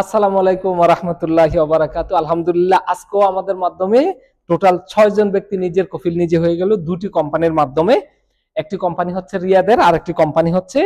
আসসালামু আলাইকুম রহমতুল্লাহি ওবারাকাতু আলহামদুলিল্লাহ, আজকেও আমাদের মাধ্যমে টোটাল ছয় জন ব্যক্তি নিজের কফিল নিজে হয়ে গেল দুটি কোম্পানির মাধ্যমে। একটি কোম্পানি হচ্ছে রিয়াদের আর একটি কোম্পানি হচ্ছে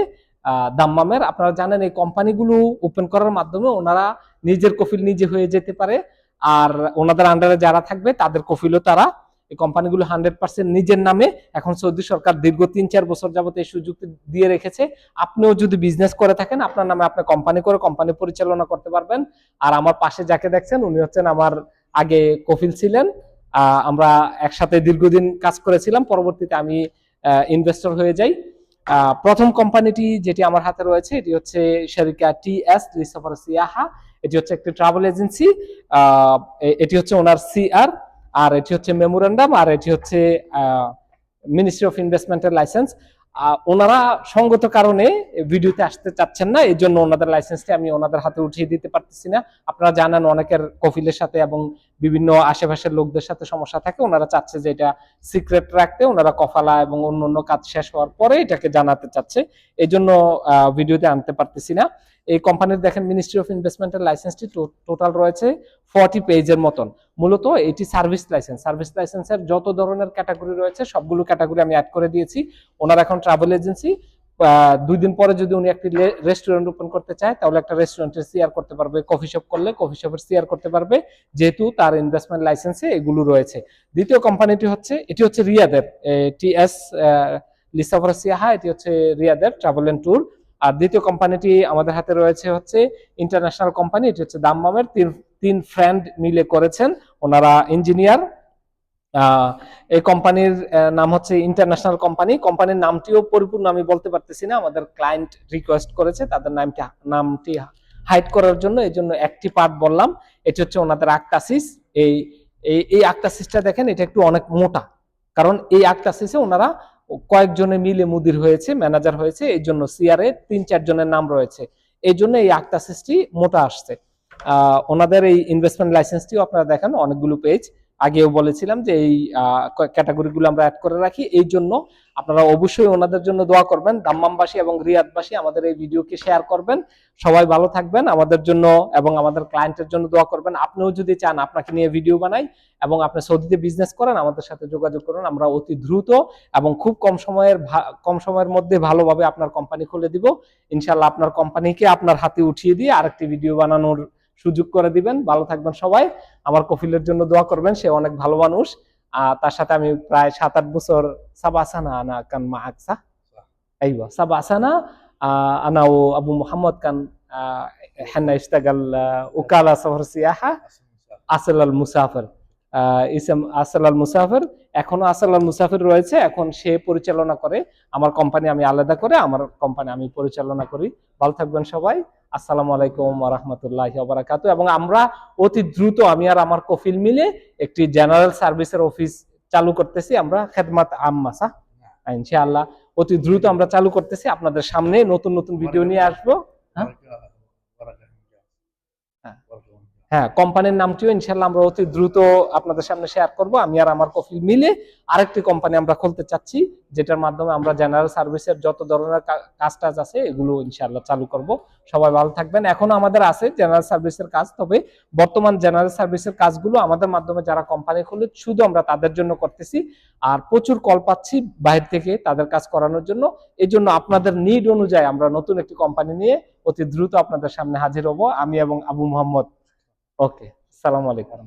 দাম্মামের। আপনারা জানেন এই কোম্পানিগুলো ওপেন করার মাধ্যমে ওনারা নিজের কফিল নিজে হয়ে যেতে পারে। আর ওনাদের আন্ডারে যারা থাকবে, তাদের কফিলও তারা এই কোম্পানিগুলো হান্ড্রেড পার্সেন্ট নিজের নামে এখন সৌদি সরকার দীর্ঘ তিন, চার বছর যাবত এই সুযোগ দিয়ে রেখেছে। আপনিও যদি বিজনেস করে থাকেন, আপনার নামে আপনি কোম্পানি করে কোম্পানি পরিচালনা করতে পারবেন। আর আমার পাশে যাকে দেখছেন, উনি হচ্ছেন আমার আগে কফিল ছিলেন। আমরা একসাথে দীর্ঘদিন কাজ করেছিলাম, পরবর্তীতে আমি ইনভেস্টর হয়ে যাই। প্রথম কোম্পানিটি যেটি আমার হাতে রয়েছে, এটি হচ্ছে শেরিকা টি এস রিসফার সিয়াহা এটি হচ্ছে একটি ট্রাভেল এজেন্সি এটি হচ্ছে ওনার সিআর আর এটি হচ্ছে মেমোরেন্ডাম আর এটি হচ্ছে মিনিস্ট্রি অফ ইনভেস্টমেন্টের লাইসেন্স ওনারা সঙ্গত কারণে ভিডিওতে আসতে চাচ্ছেন না এই জন্য ওনাদের লাইসেন্সটি আমি ওনাদের হাতে উঠিয়ে দিতে পারতেছি না। আপনারা জানেন অনেকের কফিলের সাথে এবং বিভিন্ন আশেপাশের লোকদের সাথে সমস্যা থাকে, ওনারা চাচ্ছে যে এটা সিক্রেট রাখতে, ওনারা কফালা এবং অন্য অন্য কাজ শেষ হওয়ার পরে এটাকে জানাতে চাচ্ছে। এই জন্য ভিডিওতে আনতে পারতেছি না। এই কোম্পানির দেখেন মিনিস্ট্রি অফ ইনভেস্টমেন্টের লাইসেন্সটি টোটাল রয়েছে ফর্টি পেজের মতন। মূলত এটি সার্ভিস লাইসেন্স। সার্ভিস লাইসেন্সের যত ধরনের ক্যাটাগরি রয়েছে, সবগুলো ক্যাটাগরি আমি অ্যাড করে দিয়েছি। ওনার এখন ট্রাভেল এজেন্সি দুই দিন পরে যদি উনি একটি রেস্টুরেন্ট ওপেন করতে চায়, তাহলে একটা রেস্টুরেন্টের সিআর করতে পারবে কফি শপ করলে কফি শপের সিআর করতে পারবে, যেহেতু তার ইনভেস্টমেন্ট লাইসেন্সে এগুলো রয়েছে। দ্বিতীয় কোম্পানিটি হচ্ছে, এটি হচ্ছে রিয়াদের টি এস লিসাফর সিয়াহা, এটি হচ্ছে রিয়াদের ট্রাভেল এন্ড ট্যুর আর দ্বিতীয় কোম্পানিটি আমাদের হাতে রয়েছে হচ্ছে ইন্টারন্যাশনাল কোম্পানি এটি হচ্ছে দাম্মামের। তিন তিন ফ্রেন্ড মিলে করেছেন। ওনারা ইঞ্জিনিয়ার এই কোম্পানির নাম হচ্ছে ইন্টারন্যাশনাল কোম্পানি কোম্পানির নামটিও পরিপূর্ণ, আমি বলতে পারতেছি না। আমাদের ক্লায়েন্ট রিকোয়েস্ট করেছে, তাদের নামটি নামটি হাইড করার জন্য, এই জন্য একটি পার্ট বললাম। এটি হচ্ছে ওনাদের আক্টাসিস এই এই আক্টাসিসটা দেখেন, এটা একটু অনেক মোটা। কারণ এই আক্টাসিসে ওনারা কয়েকজনে মিলে মুদির হয়েছে ম্যানেজার হয়েছে এই জন্য সিআরএ তিন চারজনের নাম রয়েছে। এই জন্য এই আক্টাসিসটি মোটা আসছে। আহ, ওনাদের এই ইনভেস্টমেন্ট লাইসেন্সটিও আপনারা দেখেন অনেকগুলো পেজ আগেও বলেছিলাম যে এই ক্যাটাগরিগুলো আমরা অ্যাড করে রাখি। এই জন্য আপনারা অবশ্যই ওনাদের জন্য দোয়া করবেন। দাম্মামবাসী এবং রিয়াদবাসী আমাদের এই ভিডিওকে শেয়ার করবেন। সবাই ভালো থাকবেন। আমাদের জন্য এবং আমাদের ক্লায়েন্টের জন্য দোয়া করবেন। আপনিও যদি চান আপনাকে নিয়ে ভিডিও বানাই এবং আপনি সৌদিতে বিজনেস করেন, আমাদের সাথে যোগাযোগ করুন। আমরা অতি দ্রুত এবং খুব কম সময়ের কম সময়ের মধ্যে ভালোভাবে আপনার কোম্পানি খুলে দিব। ইনশাল্লাহ আপনার কোম্পানিকে আপনার হাতে উঠিয়ে দিয়ে আরেকটি ভিডিও বানানোর সুযোগ করে দিবেন। ভালো থাকবেন সবাই। আমার কফিলের জন্য দোয়া করবেন সে অনেক ভালো মানুষ। আর তার সাথে আমি প্রায় সাত আট বছর সাবাসানা আনা কান মা আকসা। এই সাবাসানা আনা ও আবু মোহাম্মদ কান হ্যান্না ইস্তাগাল উকালা সহর সিয়াহা আসল আল মুসাফর। ইসম আসল আল মুসাফির। এখনও আসল আল মুসাফির রয়েছে। এখন সে পরিচালনা করে। আমার কোম্পানি আমি আলাদা করে আমার কোম্পানি আমি পরিচালনা করি। ভালো থাকবেন সবাই। আসসালামু আলাইকুম রহমতুল্লাহ বারাকাতু এবং আমরা অতি দ্রুত আমি আর আমার কফিল মিলে একটি জেনারেল সার্ভিসের অফিস চালু করতেছি। আমরা খেদমাত আম্মাসা। ইনশাআল্লাহ অতি দ্রুত আমরা চালু করতেছি। আপনাদের সামনে নতুন নতুন ভিডিও নিয়ে আসব। হ্যাঁ? হ্যাঁ। কোম্পানির নামটিও ইনশাল্লাহ আমরা অতি দ্রুত আপনাদের সামনে শেয়ার করব। আমি আর আমার কফিল মিলে আরেকটি কোম্পানি আমরা খুলতে চাচ্ছি, যেটার মাধ্যমে আমরা জেনারেল সার্ভিসের যত ধরনের কাজ টাজ আছে, এগুলো ইনশাল্লাহ চালু করব। সবাই ভালো থাকবেন। এখনও আমাদের আছে জেনারেল সার্ভিসের কাজ, তবে বর্তমান জেনারেল সার্ভিসের কাজগুলো আমাদের মাধ্যমে যারা কোম্পানি খুলে, শুধু আমরা তাদের জন্য করতেছি। আর প্রচুর কল পাচ্ছি বাইরে থেকে তাদের কাজ করানোর জন্য। এই জন্য আপনাদের নিড অনুযায়ী আমরা নতুন একটি কোম্পানি নিয়ে অতি দ্রুত আপনাদের সামনে হাজির হব। আমি এবং আবু মোহাম্মদ ওকে সালাম আলাইকুম